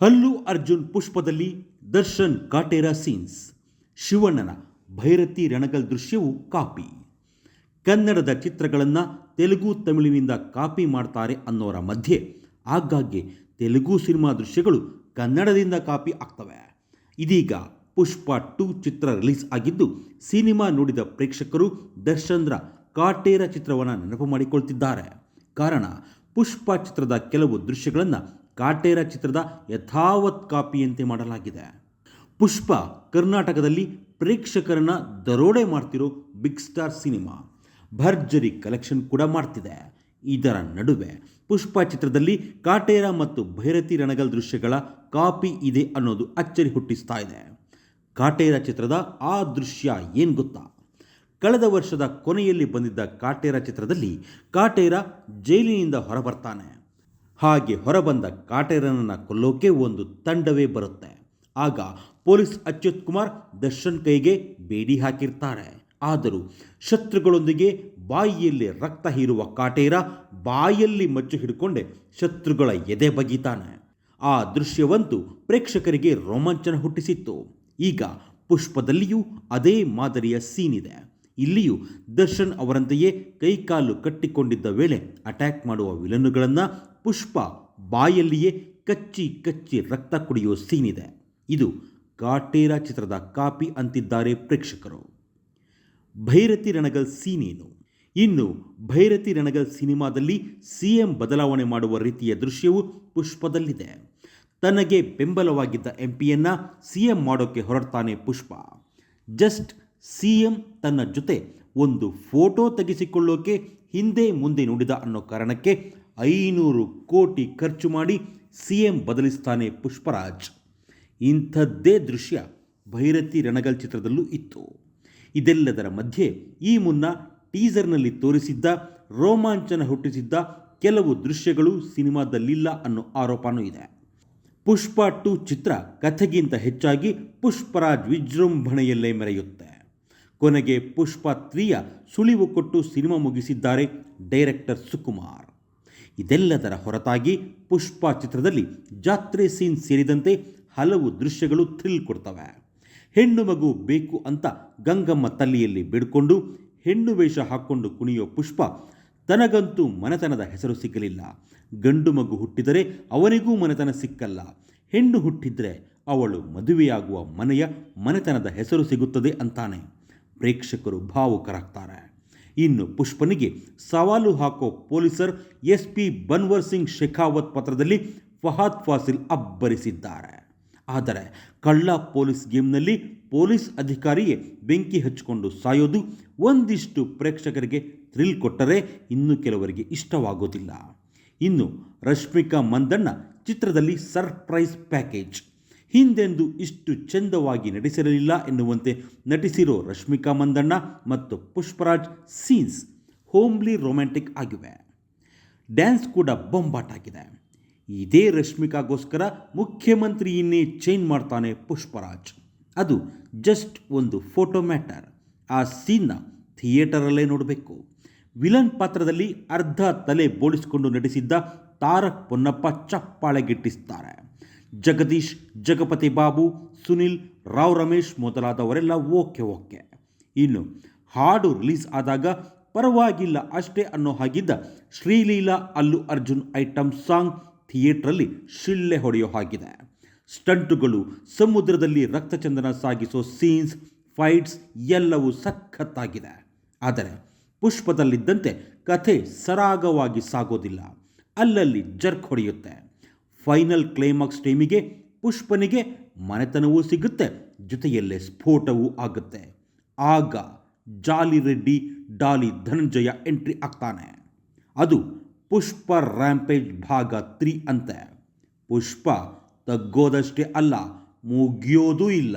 ಅಲ್ಲು ಅರ್ಜುನ್ ಪುಷ್ಪದಲ್ಲಿ ದರ್ಶನ್ ಕಾಟೇರ ಸೀನ್ಸ್, ಶಿವಣ್ಣನ ಭೈರತಿ ರಣಗಲ್ ದೃಶ್ಯವು ಕಾಪಿ. ಕನ್ನಡದ ಚಿತ್ರಗಳನ್ನು ತೆಲುಗು ತಮಿಳಿನಿಂದ ಕಾಪಿ ಮಾಡ್ತಾರೆ ಅನ್ನೋರ ಮಧ್ಯೆ ಆಗಾಗ್ಗೆ ತೆಲುಗು ಸಿನಿಮಾ ದೃಶ್ಯಗಳು ಕನ್ನಡದಿಂದ ಕಾಪಿ ಆಗ್ತವೆ. ಇದೀಗ ಪುಷ್ಪ ಟು ಚಿತ್ರ ರಿಲೀಸ್ ಆಗಿದ್ದು, ಸಿನಿಮಾ ನೋಡಿದ ಪ್ರೇಕ್ಷಕರು ದರ್ಶನ್ರ ಕಾಟೇರ ಚಿತ್ರವನ್ನು ನೆನಪು ಮಾಡಿಕೊಳ್ತಿದ್ದಾರೆ. ಕಾರಣ ಪುಷ್ಪ ಚಿತ್ರದ ಕೆಲವು ದೃಶ್ಯಗಳನ್ನು ಕಾಟೇರ ಚಿತ್ರದ ಯಥಾವತ್ ಕಾಪಿಯಂತೆ ಮಾಡಲಾಗಿದೆ. ಪುಷ್ಪ ಕರ್ನಾಟಕದಲ್ಲಿ ಪ್ರೇಕ್ಷಕರನ್ನ ದರೋಡೆ ಮಾಡ್ತಿರೋ ಬಿಗ್ ಸ್ಟಾರ್ ಸಿನಿಮಾ. ಭರ್ಜರಿ ಕಲೆಕ್ಷನ್ ಕೂಡ ಮಾಡ್ತಿದೆ. ಇದರ ನಡುವೆ ಪುಷ್ಪ ಚಿತ್ರದಲ್ಲಿ ಕಾಟೇರ ಮತ್ತು ಭೈರತಿ ರಣಗಲ್ ದೃಶ್ಯಗಳ ಕಾಪಿ ಇದೆ ಅನ್ನೋದು ಅಚ್ಚರಿ ಹುಟ್ಟಿಸ್ತಾ ಇದೆ. ಕಾಟೇರ ಚಿತ್ರದ ಆ ದೃಶ್ಯ ಏನು ಗೊತ್ತಾ? ಕಳೆದ ವರ್ಷದ ಕೊನೆಯಲ್ಲಿ ಬಂದಿದ್ದ ಕಾಟೇರ ಚಿತ್ರದಲ್ಲಿ ಕಾಟೇರ ಜೈಲಿನಿಂದ ಹೊರಬರ್ತಾನೆ. ಹಾಗೆ ಹೊರಬಂದ ಕಾಟೇರನನ್ನು ಕೊಲ್ಲೋಕೆ ಒಂದು ತಂಡವೇ ಬರುತ್ತೆ. ಆಗ ಪೊಲೀಸ್ ಅಚ್ಯುತ್ ಕುಮಾರ್ ದರ್ಶನ್ ಕೈಗೆ ಬೇಡಿ ಹಾಕಿರ್ತಾರೆ. ಆದರೂ ಶತ್ರುಗಳೊಂದಿಗೆ ಬಾಯಿಯಲ್ಲಿ ರಕ್ತ ಹೀರುವ ಕಾಟೇರ ಬಾಯಲ್ಲಿ ಮಚ್ಚು ಹಿಡ್ಕೊಂಡೆ ಶತ್ರುಗಳ ಎದೆ ಬಗೀತಾನೆ. ಆ ದೃಶ್ಯವಂತೂ ಪ್ರೇಕ್ಷಕರಿಗೆ ರೋಮಾಂಚನ ಹುಟ್ಟಿಸಿತ್ತು. ಈಗ ಪುಷ್ಪದಲ್ಲಿಯೂ ಅದೇ ಮಾದರಿಯ ಸೀನ್ ಇದೆ. ಇಲ್ಲಿಯೂ ದರ್ಶನ್ ಅವರಂತೆಯೇ ಕೈಕಾಲು ಕಟ್ಟಿಕೊಂಡಿದ್ದ ವೇಳೆ ಅಟ್ಯಾಕ್ ಮಾಡುವ ವಿಲನ್ನುಗಳನ್ನು ಪುಷ್ಪ ಬಾಯಲ್ಲಿಯೇ ಕಚ್ಚಿ ಕಚ್ಚಿ ರಕ್ತ ಕುಡಿಯುವ ಸೀನ್ ಇದೆ ಇದು ಕಾಟೇರ ಚಿತ್ರದ ಕಾಪಿ ಅಂತಿದ್ದಾರೆ ಪ್ರೇಕ್ಷಕರು. ಭೈರತಿ ರಣಗಲ್ ಸೀನೇನು? ಇನ್ನು ಭೈರತಿ ರಣಗಲ್ ಸಿನಿಮಾದಲ್ಲಿ ಸಿಎಂ ಬದಲಾವಣೆ ಮಾಡುವ ರೀತಿಯ ದೃಶ್ಯವು ಪುಷ್ಪದಲ್ಲಿದೆ. ತನಗೆ ಬೆಂಬಲವಾಗಿದ್ದ ಎಂಪಿಯನ್ನ ಸಿಎಂ ಮಾಡೋಕ್ಕೆ ಹೊರಡ್ತಾನೆ ಪುಷ್ಪ. ಜಸ್ಟ್ ಸಿಎಂ ತನ್ನ ಜೊತೆ ಒಂದು ಫೋಟೋ ತೆಗೆಸಿಕೊಳ್ಳೋಕೆ ಹಿಂದೆ ಮುಂದೆ ನೋಡಿದ ಅನ್ನೋ ಕಾರಣಕ್ಕೆ ಐನೂರು ಕೋಟಿ ಖರ್ಚು ಮಾಡಿ ಸಿ ಎಂ ಬದಲಿಸ್ತಾನೆ ಪುಷ್ಪರಾಜ್. ಇಂಥದ್ದೇ ದೃಶ್ಯ ಭೈರತಿ ರಣಗಲ್ ಚಿತ್ರದಲ್ಲೂ ಇತ್ತು. ಇದೆಲ್ಲದರ ಮಧ್ಯೆ ಈ ಮುನ್ನ ಟೀಸರ್ನಲ್ಲಿ ತೋರಿಸಿದ್ದ, ರೋಮಾಂಚನ ಹುಟ್ಟಿಸಿದ್ದ ಕೆಲವು ದೃಶ್ಯಗಳು ಸಿನಿಮಾದಲ್ಲಿಲ್ಲ ಅನ್ನೋ ಆರೋಪನೂ ಇದೆ. ಪುಷ್ಪ ಟು ಚಿತ್ರ ಕಥೆಗಿಂತ ಹೆಚ್ಚಾಗಿ ಪುಷ್ಪರಾಜ್ ವಿಜೃಂಭಣೆಯಲ್ಲೇ ಮೆರೆಯುತ್ತೆ. ಕೊನೆಗೆ ಪುಷ್ಪ ತ್ರೀಯ ಸುಳಿವು ಕೊಟ್ಟು ಸಿನಿಮಾ ಮುಗಿಸಿದ್ದಾರೆ ಡೈರೆಕ್ಟರ್ ಸುಕುಮಾರ್. ಇದೆಲ್ಲದರ ಹೊರತಾಗಿ ಪುಷ್ಪ ಚಿತ್ರದಲ್ಲಿ ಜಾತ್ರೆ ಸೀನ್ ಸೇರಿದಂತೆ ಹಲವು ದೃಶ್ಯಗಳು ಥ್ರಿಲ್ ಕೊಡ್ತವೆ. ಹೆಣ್ಣು ಮಗು ಬೇಕು ಅಂತ ಗಂಗಮ್ಮ ತಲ್ಲಿಯಲ್ಲಿ ಬಿಡ್ಕೊಂಡು ಹೆಣ್ಣು ವೇಷ ಹಾಕ್ಕೊಂಡು ಕುಣಿಯೋ ಪುಷ್ಪ ತನಗಂತೂ ಮನೆತನದ ಹೆಸರು ಸಿಗಲಿಲ್ಲ. ಗಂಡು ಮಗು ಹುಟ್ಟಿದರೆ ಅವನಿಗೂ ಮನೆತನ ಸಿಕ್ಕಲ್ಲ. ಹೆಣ್ಣು ಹುಟ್ಟಿದರೆ ಅವಳು ಮದುವೆಯಾಗುವ ಮನೆಯ ಮನೆತನದ ಹೆಸರು ಸಿಗುತ್ತದೆ ಅಂತಾನೆ. ಪ್ರೇಕ್ಷಕರು ಭಾವುಕರಾಗ್ತಾರೆ. ಇನ್ನು ಪುಷ್ಪನಿಗೆ ಸವಾಲು ಹಾಕೋ ಪೊಲೀಸರ್ ಎಸ್ ಪಿ ಬನ್ವರ್ ಸಿಂಗ್ ಶೇಖಾವತ್ ಪತ್ರದಲ್ಲಿ ಫಹಾದ್ ಫಾಸಿಲ್ ಅಬ್ಬರಿಸಿದ್ದಾರೆ. ಆದರೆ ಕಳ್ಳ ಪೊಲೀಸ್ ಗೇಮ್ನಲ್ಲಿ ಪೊಲೀಸ್ ಅಧಿಕಾರಿಯೇ ಬೆಂಕಿ ಹಚ್ಚಿಕೊಂಡು ಸಾಯೋದು ಒಂದಿಷ್ಟು ಪ್ರೇಕ್ಷಕರಿಗೆ ಥ್ರಿಲ್ ಕೊಟ್ಟರೆ ಇನ್ನು ಕೆಲವರಿಗೆ ಇಷ್ಟವಾಗೋದಿಲ್ಲ. ಇನ್ನು ರಶ್ಮಿಕಾ ಮಂದಣ್ಣ ಚಿತ್ರದಲ್ಲಿ ಸರ್ಪ್ರೈಸ್ ಪ್ಯಾಕೇಜ್ ಹಿಂದೆಂದು ಇಷ್ಟು ಚೆಂದವಾಗಿ ನಟಿಸಿರಲಿಲ್ಲ ಎನ್ನುವಂತೆ ನಟಿಸಿರೋ ರಶ್ಮಿಕಾ ಮಂದಣ್ಣ ಮತ್ತು ಪುಷ್ಪರಾಜ್ ಸೀನ್ಸ್ ಹೋಮ್ಲಿ ರೊಮ್ಯಾಂಟಿಕ್ ಆಗಿವೆ. ಡ್ಯಾನ್ಸ್ ಕೂಡ ಬೊಂಬಾಟಾಗಿದೆ. ಇದೇ ರಶ್ಮಿಕಾಗೋಸ್ಕರ ಮುಖ್ಯಮಂತ್ರಿಯನ್ನೇ ಚೇಂಜ್ ಮಾಡ್ತಾನೆ ಪುಷ್ಪರಾಜ್. ಅದು ಜಸ್ಟ್ ಒಂದು ಫೋಟೋ ಮ್ಯಾಟರ್. ಆ ಸೀನ್ನ ಥಿಯೇಟರಲ್ಲೇ ನೋಡಬೇಕು. ವಿಲನ್ ಪಾತ್ರದಲ್ಲಿ ಅರ್ಧ ತಲೆ ಬೋಳಿಸಿಕೊಂಡು ನಟಿಸಿದ್ದ ತಾರಕ್ ಪೊನ್ನಪ್ಪ ಚಪ್ಪಾಳೆಗಿಟ್ಟಿಸ್ತಾರೆ ಜಗದೀಶ್, ಜಗಪತಿ ಬಾಬು, ಸುನಿಲ್, ರಾವ್ ರಮೇಶ್ ಮೊದಲಾದವರೆಲ್ಲ ಓಕೆ ಓಕೆ. ಇನ್ನು ಹಾಡು ರಿಲೀಸ್ ಆದಾಗ ಪರವಾಗಿಲ್ಲ ಅಷ್ಟೇ ಅನ್ನೋ ಹಾಗಿದ್ದ ಶ್ರೀಲೀಲಾ ಅಲ್ಲು ಅರ್ಜುನ್ ಐಟಮ್ ಸಾಂಗ್ ಥಿಯೇಟ್ರಲ್ಲಿ ಶಿಳ್ಳೆ ಹೊಡೆಯೋ ಹಾಗಿದೆ. ಸ್ಟಂಟುಗಳು, ಸಮುದ್ರದಲ್ಲಿ ರಕ್ತಚಂದನ ಸಾಗಿಸೋ ಸೀನ್ಸ್, ಫೈಟ್ಸ್ ಎಲ್ಲವೂ ಸಖತ್ತಾಗಿದೆ. ಆದರೆ ಪುಷ್ಪದಲ್ಲಿದ್ದಂತೆ ಕಥೆ ಸರಾಗವಾಗಿ ಸಾಗೋದಿಲ್ಲ. ಅಲ್ಲಲ್ಲಿ ಜರ್ಕ್ ಹೊಡೆಯುತ್ತೆ. ಫೈನಲ್ ಕ್ಲೈಮಾಕ್ಸ್ ಟೈಮಿಗೆ ಪುಷ್ಪನಿಗೆ ಮನೆತನವೂ ಸಿಗುತ್ತೆ, ಜೊತೆಯಲ್ಲೇ ಸ್ಫೋಟವೂ ಆಗುತ್ತೆ. ಆಗ ಜಾಲಿ ರೆಡ್ಡಿ, ಡಾಲಿ ಧನಂಜಯ ಎಂಟ್ರಿ ಆಗ್ತಾನೆ. ಅದು ಪುಷ್ಪ ರ್ಯಾಂಪೇಜ್ ಭಾಗ ತ್ರೀ ಅಂತೆ. ಪುಷ್ಪ ತಗ್ಗೋದಷ್ಟೇ ಅಲ್ಲ, ಮುಗಿಯೋದೂ ಇಲ್ಲ.